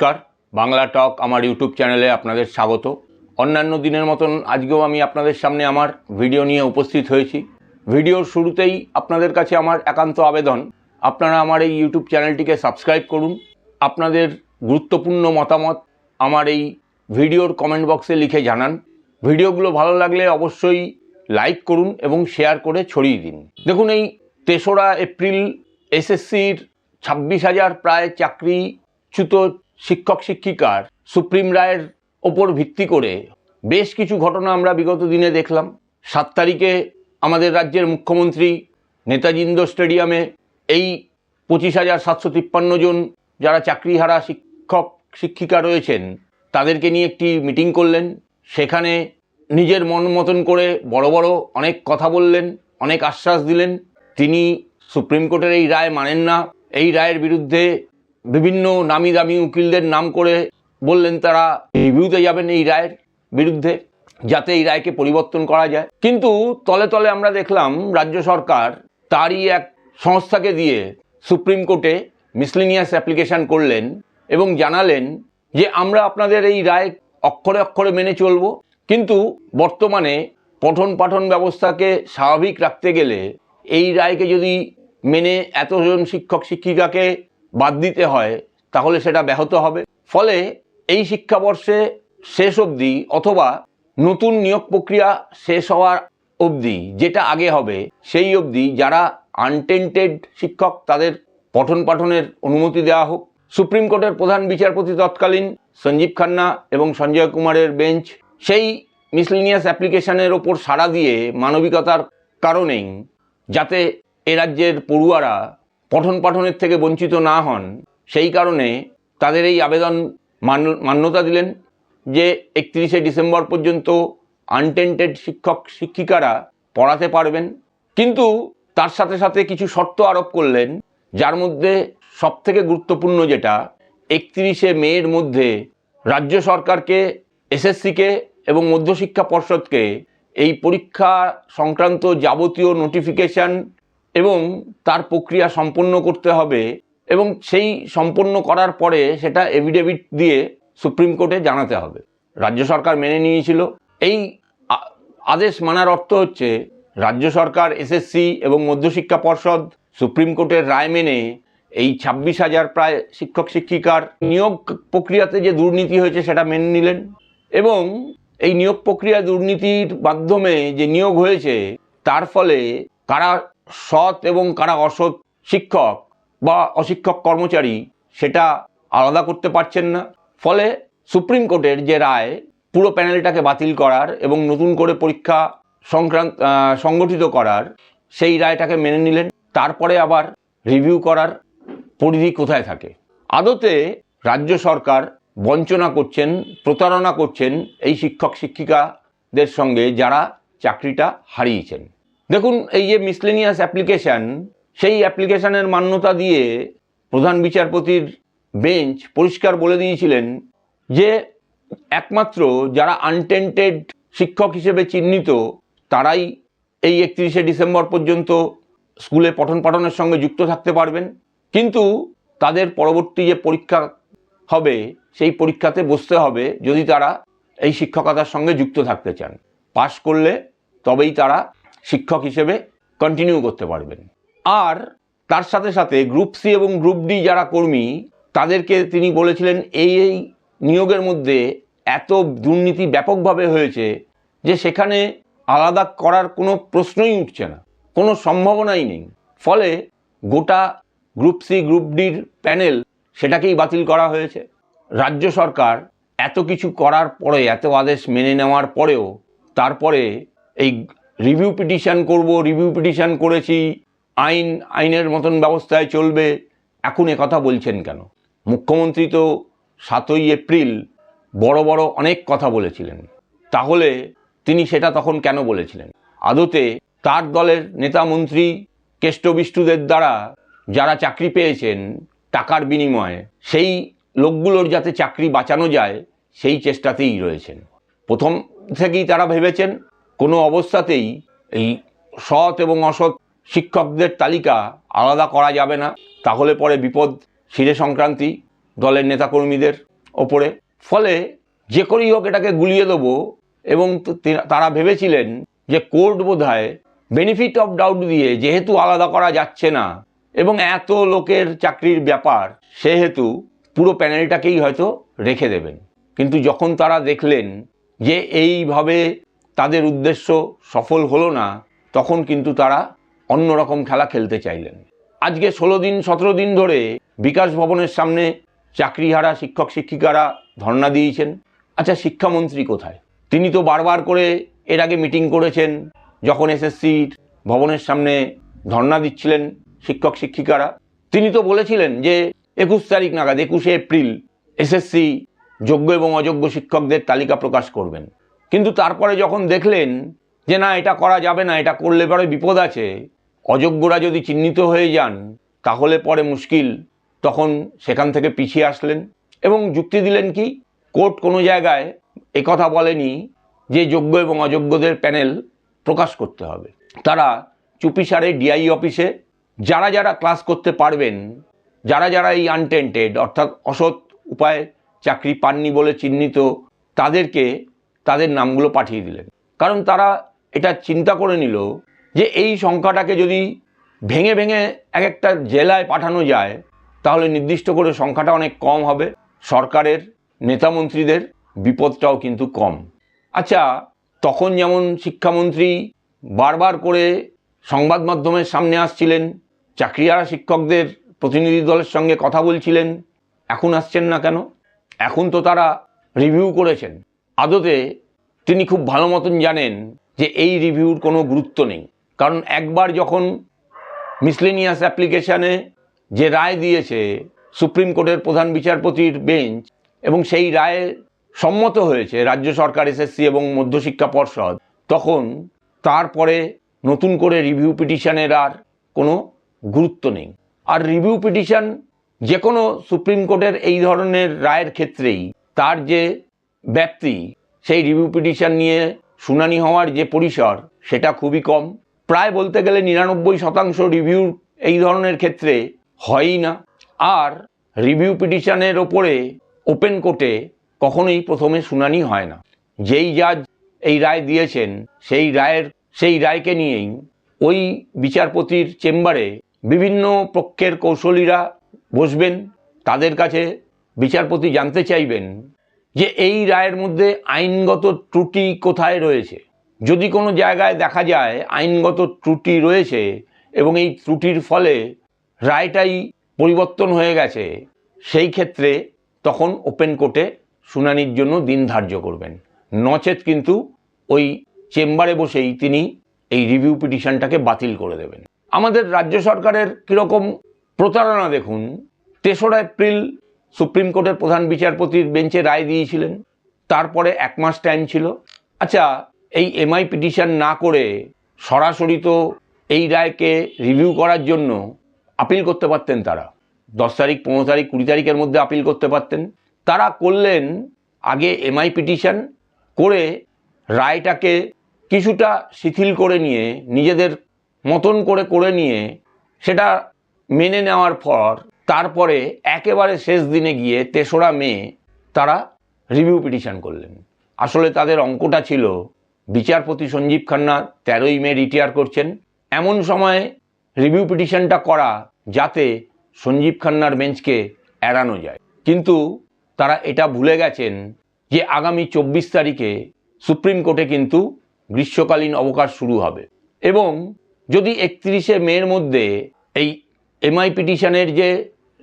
নমস্কার, বাংলা টক আমার ইউটিউব চ্যানেলে আপনাদের স্বাগত। অন্যান্য দিনের মতন আজকেও আমি আপনাদের সামনে আমার ভিডিও নিয়ে উপস্থিত হয়েছি। ভিডিওর শুরুতেই আপনাদের কাছে আমার একান্ত আবেদন, আপনারা আমার এই ইউটিউব চ্যানেলটিকে সাবস্ক্রাইব করুন। আপনাদের গুরুত্বপূর্ণ মতামত আমার এই ভিডিওর কমেন্ট বক্সে লিখে জানান। ভিডিওগুলো ভালো লাগলে অবশ্যই লাইক করুন এবং শেয়ার করে ছড়িয়ে দিন। দেখুন, এই তেসরা এপ্রিল এসএসসির ছাব্বিশ হাজার প্রায় চাকরিচ্যুত শিক্ষক শিক্ষিকার সুপ্রিম রায়ের ওপর ভিত্তি করে বেশ কিছু ঘটনা আমরা বিগত দিনে দেখলাম। সাত তারিখে আমাদের রাজ্যের মুখ্যমন্ত্রী নেতাজি ইন্ডোর স্টেডিয়ামে এই পঁচিশ হাজার সাতশো তিপ্পান্ন জন যারা চাকরিহারা শিক্ষক শিক্ষিকা রয়েছেন, তাদেরকে নিয়ে একটি মিটিং করলেন। সেখানে নিজের মন মতন করে বড় বড় অনেক কথা বললেন, অনেক আশ্বাস দিলেন। তিনি সুপ্রিম কোর্টের এই রায় মানেন না। এই রায়ের বিরুদ্ধে বিভিন্ন নামি দামি উকিলদের নাম করে বললেন তারা রিভিউতে যাবেন এই রায়ের বিরুদ্ধে, যাতে এই রায়কে পরিবর্তন করা যায়। কিন্তু তলে তলে আমরা দেখলাম, রাজ্য সরকার তারই এক সংস্থাকে দিয়ে সুপ্রিম কোর্টে মিসলিনিয়াস অ্যাপ্লিকেশন করলেন এবং জানালেন যে, আমরা আপনাদের এই রায় অক্ষরে অক্ষরে মেনে চলব। কিন্তু বর্তমানে পঠন পাঠন ব্যবস্থাকে স্বাভাবিক রাখতে গেলে এই রায়কে যদি মেনে এতজন শিক্ষক, শিক্ষিকাকে বাদ দিতে হয়, তাহলে সেটা ব্যাহত হবে। ফলে এই শিক্ষাবর্ষে শেষ অবধি অথবা নতুন নিয়োগ প্রক্রিয়া শেষ হওয়ার অবধি যেটা আগে হবে, সেই অবধি যারা আনটেন্টেড শিক্ষক তাদের পঠন পাঠনের অনুমতি দেওয়া হোক। সুপ্রিম কোর্টের প্রধান বিচারপতি তৎকালীন সঞ্জীব খান্না এবং সঞ্জয় কুমারের বেঞ্চ সেই মিসলিনিয়াস অ্যাপ্লিকেশনের ওপর সাড়া দিয়ে মানবিকতার কারণেই যাতে এ রাজ্যের পড়ুয়ারা পঠন পাঠনের থেকে বঞ্চিত না হন, সেই কারণে তাদের এই আবেদন মান- মান্যতা দিলেন যে একত্রিশে ডিসেম্বর পর্যন্ত আনটেন্টেড শিক্ষক, শিক্ষিকারা পড়াতে পারবেন। কিন্তু তার সাথে সাথে কিছু শর্ত আরোপ করলেন, যার মধ্যে সবথেকে গুরুত্বপূর্ণ যেটা, একত্রিশে মের মধ্যে রাজ্য সরকারকে, এসএসসিকে এবং মধ্যশিক্ষা পর্ষদকে এই পরীক্ষা সংক্রান্ত যাবতীয় নোটিফিকেশন এবং তার প্রক্রিয়া সম্পন্ন করতে হবে এবং সেই সম্পন্ন করার পরে সেটা এভিডেভিট দিয়ে সুপ্রিম কোর্টে জানাতে হবে। রাজ্য সরকার মেনে নিয়েছিল। এই আদেশ মানার অর্থ হচ্ছে রাজ্য সরকার, এসএসসি এবং মধ্যশিক্ষা পর্ষদ সুপ্রিম কোর্টের রায় মেনে এই ছাব্বিশ হাজার প্রায় শিক্ষক শিক্ষিকার নিয়োগ প্রক্রিয়াতে যে দুর্নীতি হয়েছে সেটা মেনে নিলেন এবং এই নিয়োগ প্রক্রিয়া দুর্নীতির মাধ্যমে যে নিয়োগ হয়েছে তার ফলে কারা সৎ এবং কারা অসৎ শিক্ষক বা অশিক্ষক কর্মচারী সেটা আলাদা করতে পারছেন না। ফলে সুপ্রিম কোর্টের যে রায়, পুরো প্যানেলটাকে বাতিল করার এবং নতুন করে পরীক্ষা সংক্রান্ত সংগঠিত করার, সেই রায়টাকে মেনে নিলেন। তারপরে আবার রিভিউ করার পরিধি কোথায় থাকে? আদতে রাজ্য সরকার বঞ্চনা করছেন, প্রতারণা করছেন এই শিক্ষক শিক্ষিকাদের সঙ্গে যারা চাকরিটা হারিয়েছেন। দেখুন, এই যে মিসলেনিয়াস অ্যাপ্লিকেশন সেই অ্যাপ্লিকেশানের মান্যতা দিয়ে প্রধান বিচারপতির বেঞ্চ পরিষ্কার বলে দিয়েছিলেন যে, একমাত্র যারা আনটেন্টেড শিক্ষক হিসেবে চিহ্নিত, তারাই এই একত্রিশে ডিসেম্বর পর্যন্ত স্কুলে পঠন পাঠনের সঙ্গে যুক্ত থাকতে পারবেন। কিন্তু তাদের পরবর্তী যে পরীক্ষা হবে, সেই পরীক্ষাতে বসতে হবে যদি তারা এই শিক্ষকতার সঙ্গে যুক্ত থাকতে চান। পাশ করলে তবেই তারা শিক্ষক হিসেবে কন্টিনিউ করতে পারবেন। আর তার সাথে সাথে গ্রুপ সি এবং গ্রুপ ডি যারা কর্মী, তাদেরকে তিনি বলেছিলেন, এই এই নিয়োগের মধ্যে এত দুর্নীতি ব্যাপকভাবে হয়েছে যে সেখানে আলাদা করার কোনো প্রশ্নই উঠছে না। কোনো সম্ভাবনাই নেই। ফলে গোটা গ্রুপ সি গ্রুপ ডির প্যানেল সেটাকেই বাতিল করা হয়েছে। রাজ্য সরকার এত কিছু করার পরে, এত আদেশ মেনে নেওয়ার পরেও তারপরে এই রিভিউ পিটিশন করব রিভিউ পিটিশন করেছি, আইন, আইনের মতন ব্যবস্থায় চলবে, এখন কথা বলছেন কেন? মুখ্যমন্ত্রী তো সাতই এপ্রিল বড় বড় অনেক কথা বলেছিলেন। তাহলে তিনি সেটা তখন কেন বলেছিলেন? আদতে তার দলের নেতা মন্ত্রী কেষ্টবিষ্টুদের দ্বারা যারা চাকরি পেয়েছেন টাকার বিনিময়ে, সেই লোকগুলোর যাতে চাকরি বাঁচানো যায়, সেই চেষ্টাতেই রয়েছেন। প্রথম থেকেই তারা ভেবেছেন কোনো অবস্থাতেই এই সৎ এবং অসৎ শিক্ষকদের তালিকা আলাদা করা যাবে না। তাহলে পরে বিপদ শিরে সংক্রান্তি দলের নেতাকর্মীদের ওপরে। ফলে যে করেই হোক এটাকে গুলিয়ে দেবো এবং তারা ভেবেছিলেন যে কোর্ট বোধহয় বেনিফিট অফ ডাউট দিয়ে যেহেতু আলাদা করা যাচ্ছে না এবং এত লোকের চাকরির ব্যাপার, সেহেতু পুরো প্যানেলটাকেই হয়তো রেখে দেবেন। কিন্তু যখন তারা দেখলেন যে এইভাবে তাদের উদ্দেশ্য সফল হলো না, তখন কিন্তু তারা অন্যরকম খেলা খেলতে চাইলেন। আজকে ষোলো দিন, সতেরো দিন ধরে বিকাশ ভবনের সামনে চাকরিহারা শিক্ষক শিক্ষিকারা ধর্ণা দিয়েছেন। আচ্ছা শিক্ষামন্ত্রী কোথায়? তিনি তো বারবার করে এর আগে মিটিং করেছেন, যখন এসএসসির ভবনের সামনে ধর্ণা দিচ্ছিলেন শিক্ষক শিক্ষিকারা। তিনি তো বলেছিলেন যে একুশ তারিখ নাগাদ, একুশে এপ্রিল এসএসসি যোগ্য এবং অযোগ্য শিক্ষকদের তালিকা প্রকাশ করবেন। কিন্তু তারপরে যখন দেখলেন যে না, এটা করা যাবে না, এটা করলে পরে বিপদ আছে, অযোগ্যরা যদি চিহ্নিত হয়ে যান, তাহলে পরে মুশকিল। তখন সেখান থেকে পিছিয়ে আসলেন এবং যুক্তি দিলেন কি, কোর্ট কোনো জায়গায় একথা বলেনি যে যোগ্য এবং অযোগ্যদের প্যানেল প্রকাশ করতে হবে। তারা চুপিসারে ডিআই অফিসে যারা যারা ক্লাস করতে পারবেন, যারা যারা এই আনটেন্টেড অর্থাৎ অসৎ উপায়ে চাকরি পাননি বলে চিহ্নিত, তাদেরকে তাদের নামগুলো পাঠিয়ে দিলেন। কারণ তারা এটা চিন্তা করে নিল যে এই সংখ্যাটাকে যদি ভেঙে ভেঙে এক একটা জেলায় পাঠানো যায়, তাহলে নির্দিষ্ট করে সংখ্যাটা অনেক কম হবে। সরকারের, নেতামন্ত্রীদের বিপদটাও কিন্তু কম। আচ্ছা তখন যেমন শিক্ষামন্ত্রী বারবার করে সংবাদ মাধ্যমের সামনে আসছিলেন চাকরিয়ারা শিক্ষকদের প্রতিনিধি দলের সঙ্গে কথা বলছিলেন, এখন আসছেন না কেন? এখন তো তারা রিভিউ করেছেন। আদতে তিনি খুব ভালো মতন জানেন যে এই রিভিউর কোনো গুরুত্ব নেই। কারণ একবার যখন মিসলেনিয়াস অ্যাপ্লিকেশানে যে রায় দিয়েছে সুপ্রিম কোর্টের প্রধান বিচারপতির বেঞ্চ এবং সেই রায়ে সম্মত হয়েছে রাজ্য সরকার এসএসসি এবং মধ্যশিক্ষা পর্ষদ, তখন তারপরে নতুন করে রিভিউ পিটিশনের আর কোনো গুরুত্ব নেই। আর রিভিউ পিটিশন যে কোনো সুপ্রিম কোর্টের এই ধরনের রায়ের ক্ষেত্রেই তার যে ব্যাপ্তি সেই রিভিউ পিটিশন নিয়ে শুনানি হওয়ার যে পরিসর, সেটা খুবই কম। প্রায় বলতে গেলে নিরানব্বই শতাংশ রিভিউ এই ধরনের ক্ষেত্রে হয়ই না। আর রিভিউ পিটিশনের ওপরে ওপেন কোর্টে কখনোই প্রথমে শুনানি হয় না। যেই জাজ এই রায় দিয়েছেন, সেই রায়ের, সেই রায়কে নিয়েই ওই বিচারপতির চেম্বারে বিভিন্ন পক্ষের কৌশলীরা বসবেন। তাদের কাছে বিচারপতি জানতে চাইবেন যে এই রায়ের মধ্যে আইনগত ত্রুটি কোথায় রয়েছে? যদি কোনো জায়গায় দেখা যায় আইনগত ত্রুটি রয়েছে এবং এই ত্রুটির ফলে রায়টাই পরিবর্তন হয়ে গেছে, সেই ক্ষেত্রে তখন ওপেন কোর্টে শুনানির জন্য দিন ধার্য করবেন। নচেত কিন্তু ওই চেম্বারে বসেই তিনি এই রিভিউ পিটিশনটাকে বাতিল করে দেবেন। আমাদের রাজ্য সরকারের কীরকম প্রতারণা দেখুন, তেসরা এপ্রিল সুপ্রিম কোর্টের প্রধান বিচারপতির বেঞ্চে রায় দিয়েছিলেন। তারপরে এক মাস টাইম ছিল। আচ্ছা এই এমআই পিটিশন না করে সরাসরি তো এই রায়কে রিভিউ করার জন্য আপিল করতে পারতেন তারা। দশ তারিখ, পনেরো তারিখ, কুড়ি তারিখের মধ্যে আপিল করতে পারতেন। তারা করলেন আগে এমআই পিটিশন করে রায়টাকে কিছুটা শিথিল করে নিয়ে, নিজেদের মতন করে করে নিয়ে, সেটা মেনে নেওয়ার পর তারপরে একেবারে শেষ দিনে গিয়ে তেসরা মে তারা রিভিউ পিটিশন করলেন। আসলে তাদের অঙ্কটা ছিল, বিচারপতি সঞ্জীব খান্না তেরোই মে রিটায়ার করছেন। এমন সময় রিভিউ পিটিশনটা করা যাতে সঞ্জীব খান্নার বেঞ্চকে এড়ানো যায়। কিন্তু তারা এটা ভুলে গেছেন যে আগামী চব্বিশ তারিখে সুপ্রিম কোর্টে কিন্তু গ্রীষ্মকালীন অবকাশ শুরু হবে। এবং যদি একত্রিশে মের মধ্যে এই এমআই পিটিশনের যে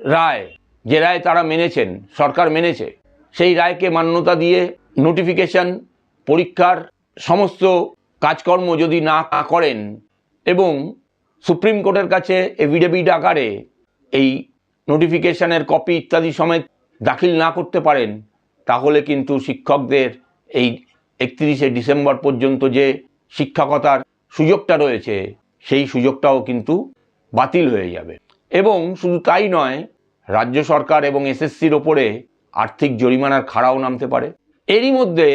রায়, যে রায় তারা মেনেছেন, সরকার মেনেছে, সেই রায়কে মান্যতা দিয়ে নোটিফিকেশন পরীক্ষার সমস্ত কাজকর্ম যদি না করেন এবং সুপ্রিম কোর্টের কাছে এভিডেভিট আকারে এই নোটিফিকেশনের কপি ইত্যাদি সমেত দাখিল না করতে পারেন, তাহলে কিন্তু শিক্ষকদের এই একত্রিশে ডিসেম্বর পর্যন্ত যে শিক্ষকতার সুযোগটা রয়েছে, সেই সুযোগটাও কিন্তু বাতিল হয়ে যাবে। এবং শুধু তাই নয়, রাজ্য সরকার এবং এসএসসির ওপরে আর্থিক জরিমানার খাড়াও নামতে পারে। এরই মধ্যে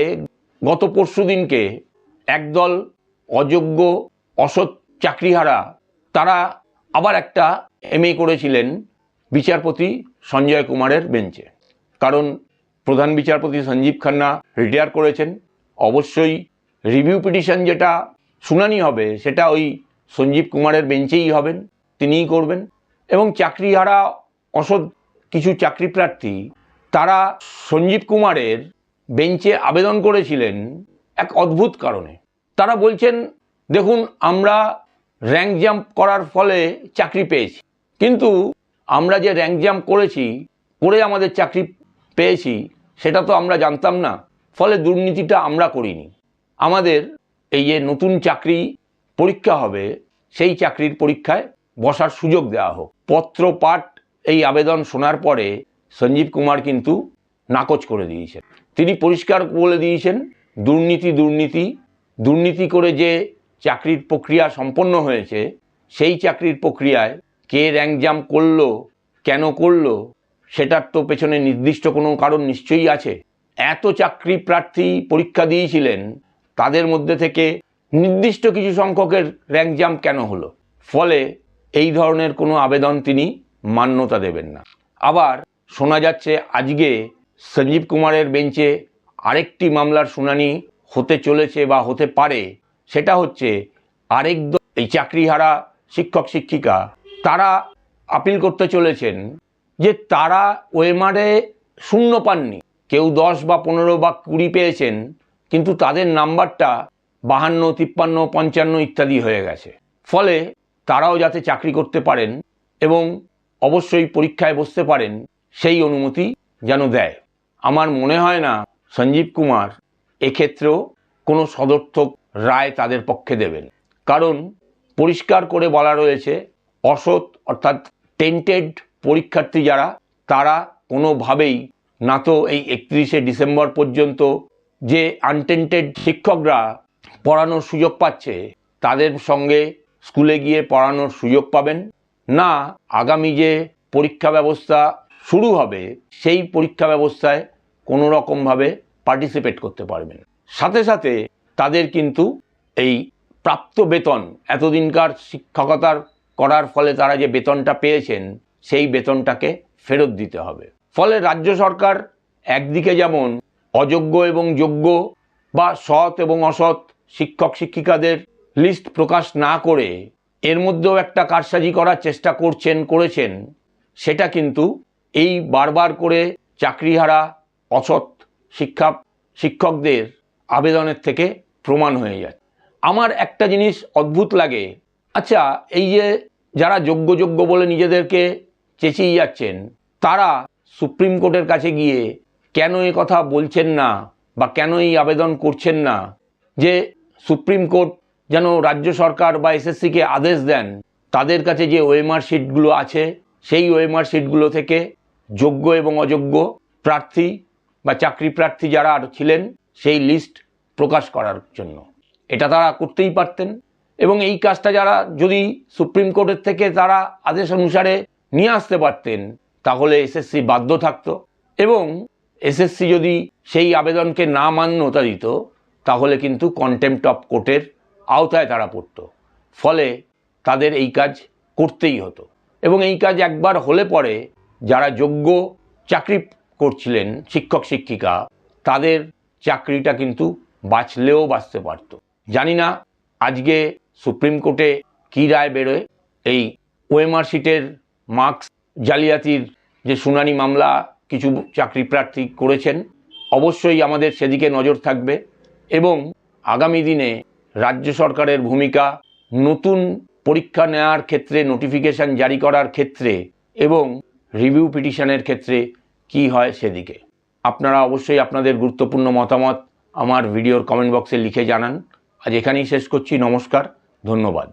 গত পরশু দিনকে একদল অযোগ্য অসৎ চাকরিহারা, তারা আবার একটা এমএ করেছিলেন বিচারপতি সঞ্জয় কুমারের বেঞ্চে। কারণ প্রধান বিচারপতি সঞ্জীব খান্না রিটায়ার করেছেন। অবশ্যই রিভিউ পিটিশন যেটা শুনানি হবে, সেটা ওই সঞ্জীব কুমারের বেঞ্চেই হবেন, তিনিই করবেন। এবং চাকরিহারা অসৎ কিছু চাকরি প্রার্থী, তারা সঞ্জীব কুমারের বেঞ্চে আবেদন করেছিলেন এক অদ্ভুত কারণে। তারা বলছেন, দেখুন, আমরা র্যাঙ্ক জাম্প করার ফলে চাকরি পেয়েছি। কিন্তু আমরা যে র্যাঙ্ক জাম্প করেছি, করে আমাদের চাকরি পেয়েছি, সেটা তো আমরা জানতাম না। ফলে দুর্নীতিটা আমরা করিনি। আমাদের এই যে নতুন চাকরি পরীক্ষা হবে, সেই চাকরির পরীক্ষায় বসার সুযোগ দেওয়া হোক। পত্র পাঠ এই আবেদন শোনার পরে সঞ্জীব কুমার কিন্তু নাকচ করে দিয়েছেন। তিনি পরিষ্কার বলে দিয়েছেন, দুর্নীতি দুর্নীতি দুর্নীতি করে যে চাকরির প্রক্রিয়া সম্পন্ন হয়েছে, সেই চাকরির প্রক্রিয়ায় কে র্যাঙ্ক জাম্প করল, কেন করল, সেটার তো পেছনে নির্দিষ্ট কোনো কারণ নিশ্চয়ই আছে। এত চাকরি প্রার্থী পরীক্ষা দিয়েছিলেন, তাদের মধ্যে থেকে নির্দিষ্ট কিছু সংখ্যকের র্যাঙ্ক জাম্প কেন হলো? ফলে এই ধরনের কোনো আবেদন তিনি মান্যতা দেবেন না। আবার শোনা যাচ্ছে আজকে সঞ্জীব কুমারের বেঞ্চে আরেকটি মামলার শুনানি হতে চলেছে বা হতে পারে। সেটা হচ্ছে আরেক এই চাকরিহারা শিক্ষক শিক্ষিকা, তারা আপিল করতে চলেছেন যে তারা ওয়েমারে শূন্য পাননি। কেউ দশ বা পনেরো বা কুড়ি পেয়েছেন, কিন্তু তাদের নাম্বারটা বাহান্ন, তিপ্পান্ন, পঞ্চান্ন ইত্যাদি হয়ে গেছে। ফলে তারাও যাতে চাকরি করতে পারেন এবং অবশ্যই পরীক্ষায় বসতে পারেন, সেই অনুমতি যেন দেয়। আমার মনে হয় না সঞ্জীব কুমার এক্ষেত্রেও কোনো সদর্থক রায় তাদের পক্ষে দেবেন। কারণ পরিষ্কার করে বলা রয়েছে, অসৎ অর্থাৎ টেন্টেড পরীক্ষার্থী যারা, তারা কোনোভাবেই না তো এই একত্রিশে ডিসেম্বর পর্যন্ত যে আনটেন্টেড শিক্ষকরা পড়ানোর সুযোগ পাচ্ছে, তাদের সঙ্গে স্কুলে গিয়ে পড়ানোর সুযোগ পাবেন। না, আগামী যে পরীক্ষা ব্যবস্থা শুরু হবে, সেই পরীক্ষা ব্যবস্থায় কোনো রকমভাবে পার্টিসিপেট করতে পারবেন। সাথে সাথে তাদের কিন্তু এই প্রাপ্ত বেতন, এতদিনকার শিক্ষকতার করার ফলে তারা যে বেতনটা পেয়েছেন, সেই বেতনটাকে ফেরত দিতে হবে। ফলে রাজ্য সরকার একদিকে যেমন অযোগ্য এবং যোগ্য বা সৎ এবং অসৎ শিক্ষক শিক্ষিকাদের লিস্ট প্রকাশ না করে এর মধ্যেও একটা কারসাজি করার চেষ্টা করছেন, করেছেন। সেটা কিন্তু এই বারবার করে চাকরিহারা অসৎ শিক্ষা শিক্ষকদের আবেদনের থেকে প্রমাণ হয়ে যায়। আমার একটা জিনিস অদ্ভুত লাগে। আচ্ছা এই যে যারা যোগ্য যোগ্য বলে নিজেদেরকে চেঁচিয়ে যাচ্ছেন, তারা সুপ্রিম কোর্টের কাছে গিয়ে কেন এ কথা বলছেন না বা কেন এই আবেদন করছেন না? যে সুপ্রিম কোর্ট যেন রাজ্য সরকার বা এসএসসিকে আদেশ দেন, তাদের কাছে যে ওএমআর শিটগুলো আছে, সেই ওএমআর শিটগুলো থেকে যোগ্য এবং অযোগ্য প্রার্থী বা চাকরি প্রার্থী যারা আর ছিলেন, সেই লিস্ট প্রকাশ করার জন্য। এটা তারা করতেই পারতেন এবং এই কাজটা যারা যদি সুপ্রিম কোর্টের থেকে তারা আদেশ অনুসারে নিয়ে আসতে পারতেন, তাহলে এসএসসি বাধ্য থাকতো এবং এসএসসি যদি সেই আবেদনকে না মান্যতা দিত তাহলে কিন্তু কন্টেম্পট অফ কোর্টের আওতায় তারা পড়তো। ফলে তাদের এই কাজ করতেই হতো। এবং এই কাজ একবার হলে পরে যারা যোগ্য চাকরি করছিলেন শিক্ষক, শিক্ষিকা, তাদের চাকরিটা কিন্তু বাঁচলেও বাঁচতে পারত। জানি না আজকে সুপ্রিম কোর্টে কী রায় বেরোয়। এই ওএমআর শিটের মার্কস জালিয়াতির যে শুনানি মামলা, কিছু চাকরি প্রার্থী করেছেন, অবশ্যই আমাদের সেদিকে নজর থাকবে। এবং আগামী দিনে রাজ্য সরকারের ভূমিকা, নতুন পরীক্ষা নেওয়ার ক্ষেত্রে নোটিফিকেশান জারি করার ক্ষেত্রে এবং রিভিউ পিটিশনের ক্ষেত্রে কি হয় সেদিকে। আপনারা অবশ্যই আপনাদের গুরুত্বপূর্ণ মতামত আমার ভিডিওর কমেন্ট বক্সে লিখে জানান। আজ এখানেই শেষ করছি, নমস্কার, ধন্যবাদ।